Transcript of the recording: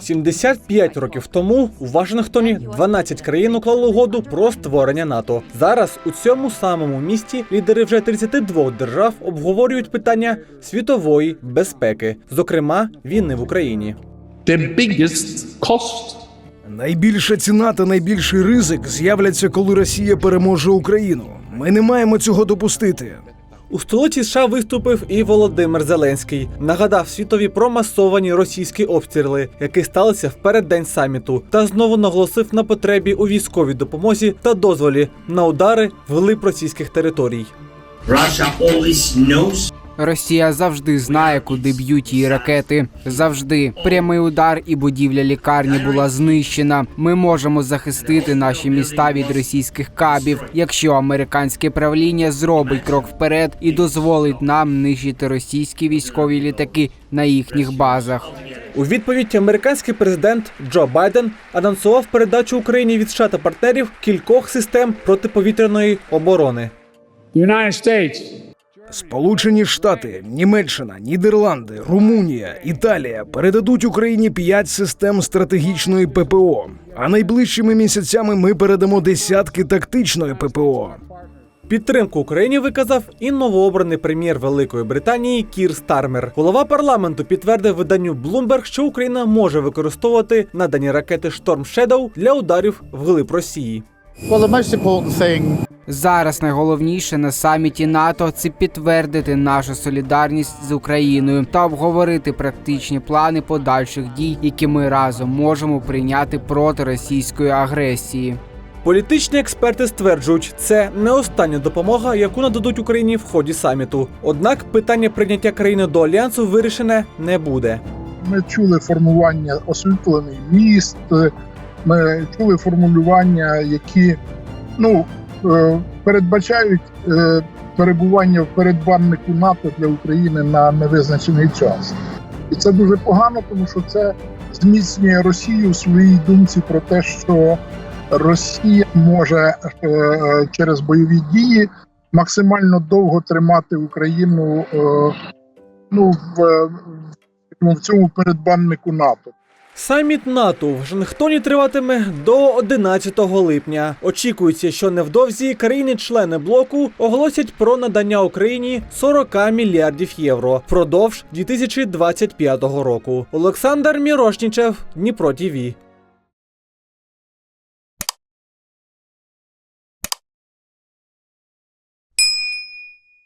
75 років тому у Вашингтоні 12 країн уклали угоду про створення НАТО. Зараз у цьому самому місті лідери вже 32 держав обговорюють питання світової безпеки, зокрема війни в Україні. The biggest cost Найбільша ціна та найбільший ризик з'являться, коли Росія переможе Україну. Ми не маємо цього допустити. У столиці США виступив і Володимир Зеленський. Нагадав світові про масовані російські обстріли, які сталися в переддень саміту, та знову наголосив на потребі у військовій допомозі та дозволі на удари вглиб російських територій. Russia always knows Росія завжди знає, куди б'ють її ракети. Завжди прямий удар і будівля лікарні була знищена. Ми можемо захистити наші міста від російських кабів, якщо американське правління зробить крок вперед і дозволить нам нищити російські військові літаки на їхніх базах. У відповідь американський президент Джо Байден анонсував передачу Україні від США та партнерів кількох систем протиповітряної оборони. Сполучені Штати, Німеччина, Нідерланди, Румунія, Італія передадуть Україні п'ять систем стратегічної ППО. А найближчими місяцями ми передамо десятки тактичної ППО. Підтримку Україні виказав і новообраний прем'єр Великої Британії Кір Стармер. Голова парламенту підтвердив виданню Bloomberg, що Україна може використовувати надані ракети Storm Shadow для ударів вглиб Росії. Well, the most important thing Зараз найголовніше на саміті НАТО це підтвердити нашу солідарність з Україною та обговорити практичні плани подальших дій, які ми разом можемо прийняти проти російської агресії. Політичні експерти стверджують, це не остання допомога, яку нададуть Україні в ході саміту. Однак питання прийняття країни до альянсу вирішене не буде. Ми чули формування освітлений міст, ми чули формулювання, які ну, передбачають е, перебування в передбаннику НАТО для України на невизначений час. І це дуже погано, тому що це зміцнює Росію в своїй думці про те, що Росія може е, е, через бойові дії максимально довго тримати Україну е, ну, в, в цьому передбаннику НАТО. Саміт НАТО в Вашингтоні триватиме до 11 липня. Очікується, що невдовзі країни-члени блоку оголосять про надання Україні 40 мільярдів євро впродовж 2025 року. Олександр Мірошнічев, Дніпро ТІВІ.